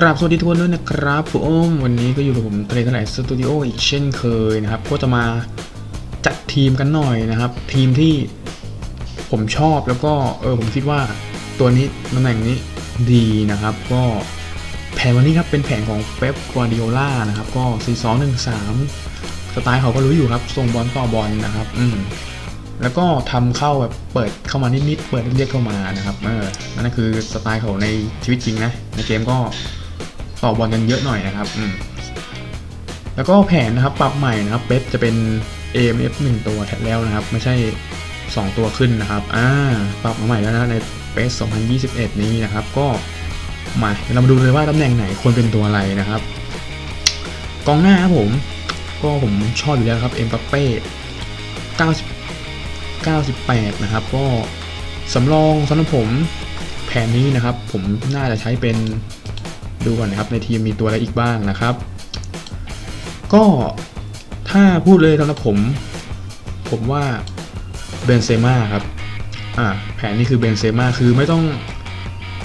กราบสวัสดีทุกคนด้วยนะครับผมวันนี้ก็อยู่กับผมทะเลทลายสตูดิโออีกเช่นเคยนะครับ ก็จะมาจัดทีมกันหน่อยนะครับ ทีมที่ผมชอบแล้วก็เออผมคิดว่าตัวนี้ตำแหน่งนี้ดีนะครับ ก็แผนวันนี้ครับเป็นแผนของเป๊ปกัวดิโอล่านะครับ ก็4 2 1 3สไตล์เขาก็รู้อยู่ครับส่งบอลต่อบอลนะครับ อืมแล้วก็ทำเข้าแบบเปิดเข้ามานิดๆ เปิดเรียกเข้ามานะครับ เออ นั่นคือสไตล์เขาในชีวิตจริงนะ ในเกมก็ ต่อบอลกันเยอะหน่อยนะครับอืมแล้วก็แผนนะครับปรับใหม่นะครับเป๊ปจะเป็น AMF 1 ตัวแทนแล้วนะครับ ไม่ใช่ 2 ตัวขึ้นนะครับอ่าปรับมาใหม่แล้วนะในเป๊ป2021 นี้นะครับ ก็มาเดี๋ยวเรามาดูเลยว่าตำแหน่งไหนควรเป็นตัวอะไรนะครับ กองหน้าครับผม ก็ผมชอบอยู่แล้วครับเอ็มบัปเป้90 98 นะครับ ก็สำรองสำหรับผมแผนนี้นะครับ ผมน่าจะใช้เป็น ดูก่อนนะครับในทีมมีตัวอะไรอีกบ้างนะครับ ก็ถ้าพูดเลยสำหรับผม ผมว่าเบนเซม่าครับอ่าแผนนี้คือเบนเซม่าคือไม่ต้อง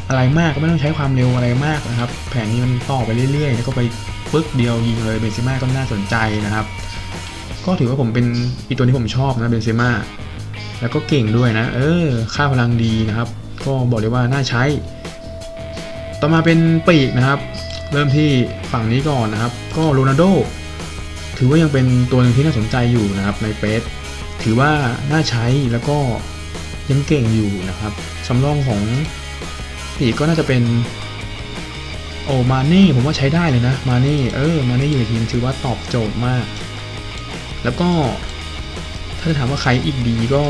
อะไรมากไม่ต้องใช้ความเร็วอะไรมากนะครับ แผนนี้มันต่อไปเรื่อยๆ แล้วก็ไปปึ๊กเดียวยิงเลยเบนเซม่าก็น่าสนใจนะครับ ก็ถือว่าผมเป็นอีกตัวที่ผมชอบนะเบนเซม่าแล้วก็เก่งด้วยนะ เออ ค่าพลังดีนะครับ ก็บอกเลยว่าน่าใช้ ต่อมาเป็นปีกนะครับ เริ่มที่ฝั่งนี้ก่อนนะครับ ก็โรนัลโดถือว่ายังเป็นตัวหนึ่งที่น่าสนใจอยู่นะครับในเปสถือว่าน่าใช้แล้วก็ยังเก่งอยู่นะครับสำรองของปีกก็น่าจะเป็นโอมาเน่ผมว่าใช้ได้เลยนะมาเน่เออมาเน่อยู่ในทีมถือว่าตอบโจทย์มาก แล้วก็ถ้าจะถามว่าใครอีกดีก็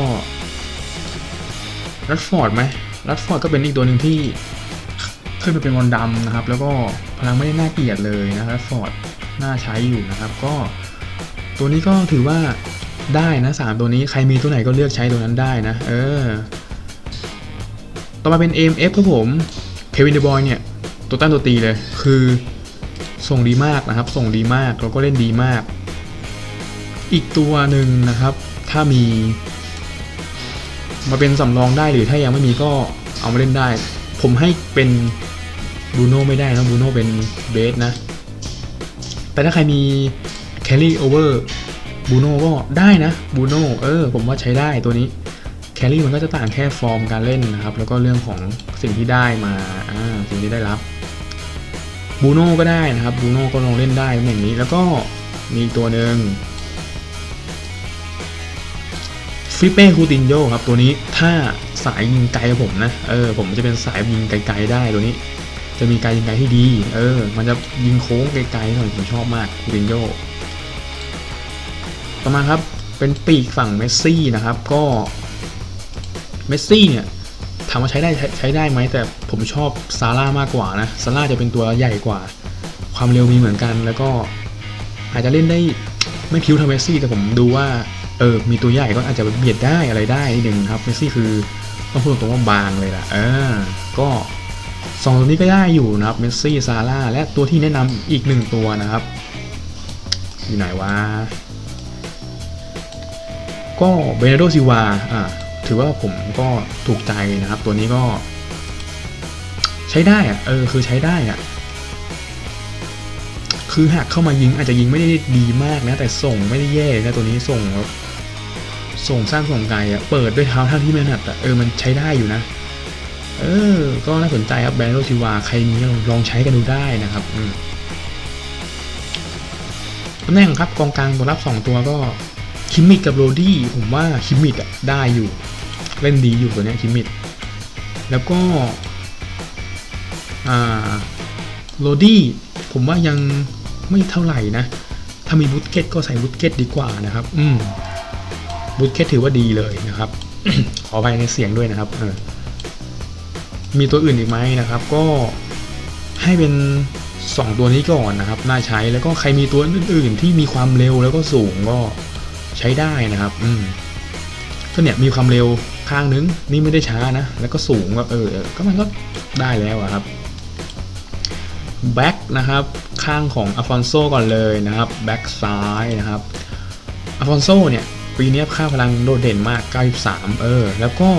รัดฟอร์ดไหมรัดฟอร์ดก็เป็นอีกตัวหนึ่งที่ เคยไปเป็นมอนดำนะครับ แล้วก็พลังไม่ได้น่าเกลียดเลยนะครับฟอร์ดน่าใช้อยู่นะครับ ก็ตัวนี้ก็ถือว่าได้นะสามตัวนี้ใครมีตัวไหนก็เลือกใช้ตัวนั้นได้นะ เออ ต่อมาเป็น AMF ครับผมเควินเดบอยเนี่ย ตัวตั้งตัวตีเลย คือส่งดีมากนะครับ ส่งดีมากแล้วก็เล่นดีมาก อีกตัวหนึ่งนะครับ ถ้ามี มาเป็นสำรองได้หรือถ้ายังไม่มีก็เอามาเล่นได้ ผมให้เป็น บูโน่ไม่ได้นะบูโน่เป็นเบสนะ แต่ถ้าใครมีแคลรี่โอเวอร์บูโน่ก็ได้นะบูโน่เออ ผมว่าใช้ได้ตัวนี้แคลรี่มันก็จะต่างแค่ฟอร์มการเล่นนะครับ แล้วก็เรื่องของสิ่งที่ได้มาอ่าสิ่งที่ได้รับบูโน่ก็ได้นะครับบูโน่ก็ลองเล่นได้อย่างนี้ แล้วก็มีตัวหนึ่งฟิเป้คูตินโยครับตัวนี้ถ้าสายยิงไกลผมนะ เออ ผมจะเป็นสายยิงไกลๆได้ตัวนี้ จะมีการยิงไกลที่ดี เออ มันจะยิงโค้งไกลๆหน่อยผมชอบมากคูตินโยต่อมาครับ เป็นปีกฝั่งเมสซี่นะครับ ก็เมสซี่เนี่ยถามว่าใช้ได้ใช้ได้ไหมแต่ผมชอบซาร่ามากกว่านะซาร่าจะเป็นตัวใหญ่กว่า ความเร็วมีเหมือนกันแล้วก็อาจจะเล่นได้ไม่พิ้วทาเมสซี่แต่ผมดูว่าเออมีตัวใหญ่ก็อาจจะเบียดได้อะไรได้นิดนึงครับเมสซี่คือต้องพูดตรงๆว่าบางเลยล่ะเออก็ สองตัวนี้ก็ได้อยู่นะครับเมสซี่ซาร่าและตัวที่แนะนำอีกหนึ่งตัวนะครับ อยู่ไหนวะก็เบเนโดซิวาอ่าถือว่าผมก็ถูกใจนะครับ ตัวนี้ก็ใช้ได้อะเออคือใช้ได้อะคือหากเข้ามายิงอาจจะยิงไม่ได้ดีมากนะ แต่ส่งไม่ได้แย่นะตัวนี้ส่งแบบส่งสร้างส่งไกลอะเปิดด้วยเท้าท่าที่ไม่ถนัดอะเออมันใช้ได้อยู่นะ เออ ก็น่าสนใจครับแบรนด์โรชิวา ใครมีลองใช้กันดูได้นะครับตำแหน่งครับกองกลางตัวรับ 2 ตัวก็คิมมิดกับโรดี้ผมว่าคิมมิดอะได้อยู่ เล่นดีอยู่ตัวเนี้ยคิมมิดแล้วก็อ่าโรดี้ผมว่ายังไม่เท่าไหร่นะ ถ้ามีบุตเกตก็ใส่บุตเกตดีกว่านะครับ อืมบุตเกตถือว่าดีเลยนะครับ ขอไปในเสียงด้วยนะครับเออ มีตัวอื่นอีกไหมนะครับ ก็ให้เป็น 2 ตัวนี้ก่อนนะครับ น่าใช้แล้วก็ใครมีตัวอื่นๆที่มีความเร็วแล้วก็สูงก็ใช้ได้นะครับ อืมก็เนี่ยมีความเร็วข้างนึงนี่ไม่ได้ช้านะแล้วก็สูงก็เออ ก็มันก็ได้แล้วอะครับแบ็กนะครับข้างของอ f ฟอนโซก่อนเลยนะครับแบ็กซ้ายนะครับอ f ฟอนโซเนี่ยปีนี้ค่าพลังโดดเด่นมาก 93 เออ แล้วก็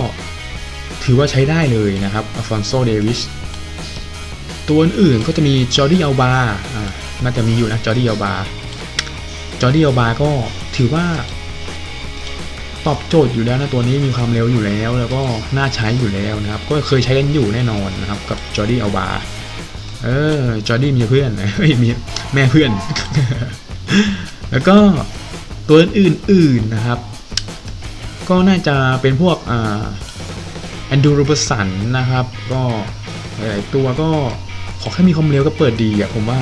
ถือว่าใช้ได้เลยนะครับอ f ฟอนโซเดวิสตัวอื่นก็จะมีจอร์ดี้อัลบาอ่าน่าจะมีอยู่นะจอร์ดี้อัลบาจอร์ดี้อัลบาก็ถือว่า ตอบโจทย์อยู่แล้วนะตัวนี้มีความเร็วอยู่แล้ว แล้วก็น่าใช้อยู่แล้วนะครับ ก็เคยใช้กันอยู่แน่นอนนะครับ กับจอร์ดี้อัลบาเออจอร์ดี้มีเพื่อนเฮ้ยมีแม่เพื่อน แล้วก็ตัวอื่นๆนะครับ ก็น่าจะเป็นพวกอ่า อนดูโรบสันนะครับ ก็หลายตัวก็ขอแค่มีความเร็วก็เปิดดีอะผมว่า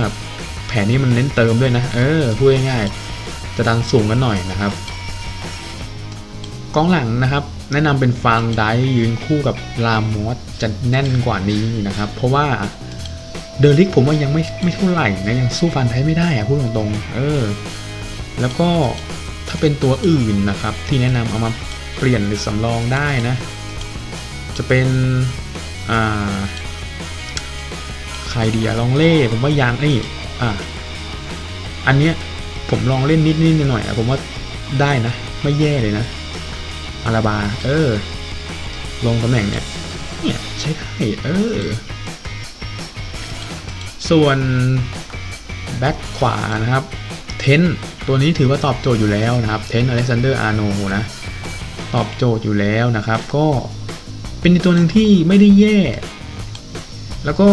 แผนนี้มันเน้นเติมด้วยนะ เออพูดง่ายๆจะดันสูงกันหน่อยนะครับกองหลังนะครับ แนะนำเป็นฟางไดยืนคู่กับลามอสจะแน่นกว่านี้นะครับ เพราะว่าเดอริกผมว่ายังไม่ไม่เท่าไหร่นะยังสู้ฟันไทยไม่ได้อะพูดตรงๆเออ แล้วก็ถ้าเป็นตัวอื่นนะครับ ที่แนะนำเอามาเปลี่ยนหรือสำรองได้นะ จะเป็นอ่าใครดีอะลองเล่ผมว่ายางนี่อะอันเนี้ยผมลองเล่นนิดนิดหน่อยอะผมว่าได้นะ ไม่แย่เลยนะอาราบา เออ ลงตำแหน่งเนี่ยเนี่ยใช้ได้ เออ ส่วนแบ็คขวานะครับ เทนตัวนี้ถือว่าตอบโจทย์อยู่แล้วนะครับ เทนอเล็กซานเดอร์อาร์โนนะ ตอบโจทย์อยู่แล้วนะครับ ก็ เป็นตัวหนึ่งที่ไม่ได้แย่ แล้วก็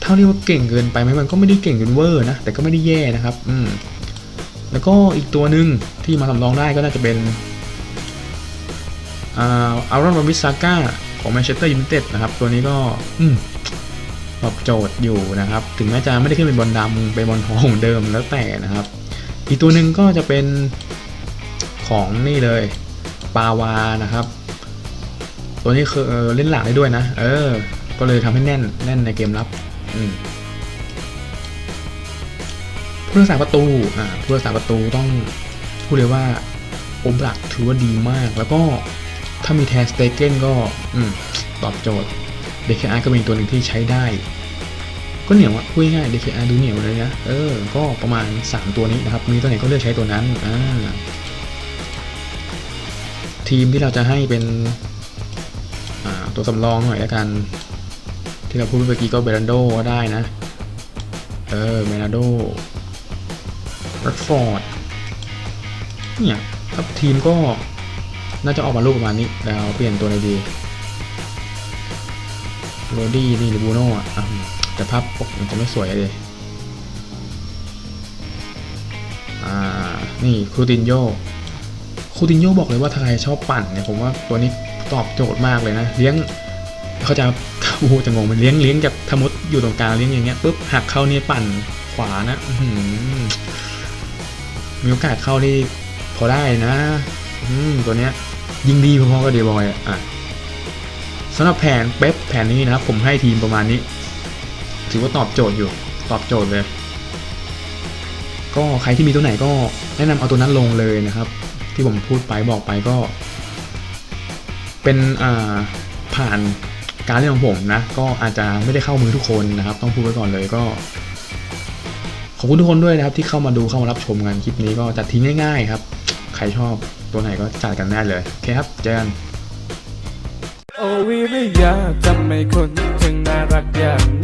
เท่าเรียกว่าเก่งเกินไปไหมมันก็ไม่ได้เก่งจนเวอร์นะ แต่ก็ไม่ได้แย่นะครับ อืม แล้วก็อีกตัวหนึ่งที่มาสำรองได้ก็น่าจะเป็นอารอนวามิซาก้าของแมนเชสเตอร์ยูไนเต็ดนะครับ ตัวนี้ก็ อืมตอบโจทย์อยู่นะครับ ถึงแม้จะไม่ได้ขึ้นเป็นบอลดำเป็นบอลทองเดิมแล้วแต่นะครับ อีกตัวหนึ่งก็จะเป็นของนี่เลย ปาวานะครับ ตัวนี้คือเล่นหลังได้ด้วยนะ เออ ก็เลยทำให้แน่นแน่นในเกมรับอืมผู้รักษาประตูอ่าผู้รักษาประตูต้องพูดเลยว่าโอบลักถือว่าดีมาก แล้วก็ถ้ามีแทนสเตเกนก็อืมตอบโจทย์ DKR ก็เป็นตัวหนึ่งที่ใช้ได้ ก็เหนียวอะพูดง่ายๆ DKR ดูเหนียวเลยนะ เออ ก็ประมาณ 3 ตัวนี้นะครับ มีตัวไหนก็เลือกใช้ตัวนั้นอ่าทีมที่เราจะให้เป็น ตัวสำรองหน่อยล้วกัน ที่เราพูดเมื่อกี้ก็เบรันโดก็ได้นะ เออเบรันโดรัดฟอร์ดเนี่ยทัพทีมก็น่าจะออกมาลูกประมาณนี้แล้วเปลี่ยนตัวอะไรดีโรดี้นี่หรือบูโน่อะอะแต่ภาพปกมันจะไม่สวยเลยอ่านี่คูตินโยคูตินโยบอกเลยว่าถ้าใครชอบปั่นเนี่ยผมว่าตัวนี้ ตอบโจทย์มากเลยนะ เลี้ยงเขาจะโอ้โหจะงงมันเลี้ยงเลี้ยงจากทมดอยู่ตรงกลางเลี้ยงอย่างเงี้ยปุ๊บหักเข้านี่ปั่นขวานะอืมีโอกาสเข้าที่พอได้นะ อืมตัวเนี้ย ยิงดีพอๆกับเดบอยอะอะสำหรับแผนเป๊ปแผนนี้นะครับ ผมให้ทีมประมาณนี้ ถือว่าตอบโจทย์อยู่ ตอบโจทย์เลย ก็ใครที่มีตัวไหนก็แนะนำเอาตัวนั้นลงเลยนะครับ ที่ผมพูดไปบอกไปก็ เป็นผ่านการเล่นของผมนะ ก็อาจจะไม่ได้เข้ามือทุกคนนะครับ ต้องพูดไว้ก่อนเลยก็ขอบคุณทุกคนด้วยนะครับที่เข้ามาดูเข้ามารับชมกันคลิปนี้ก็จัดทิ้งง่ายๆครับ ใครชอบตัวไหนก็จัดกันได้เลยโอเคครับเจอกันโอวิริยาทำไมคนถึงน่ารักอย่าง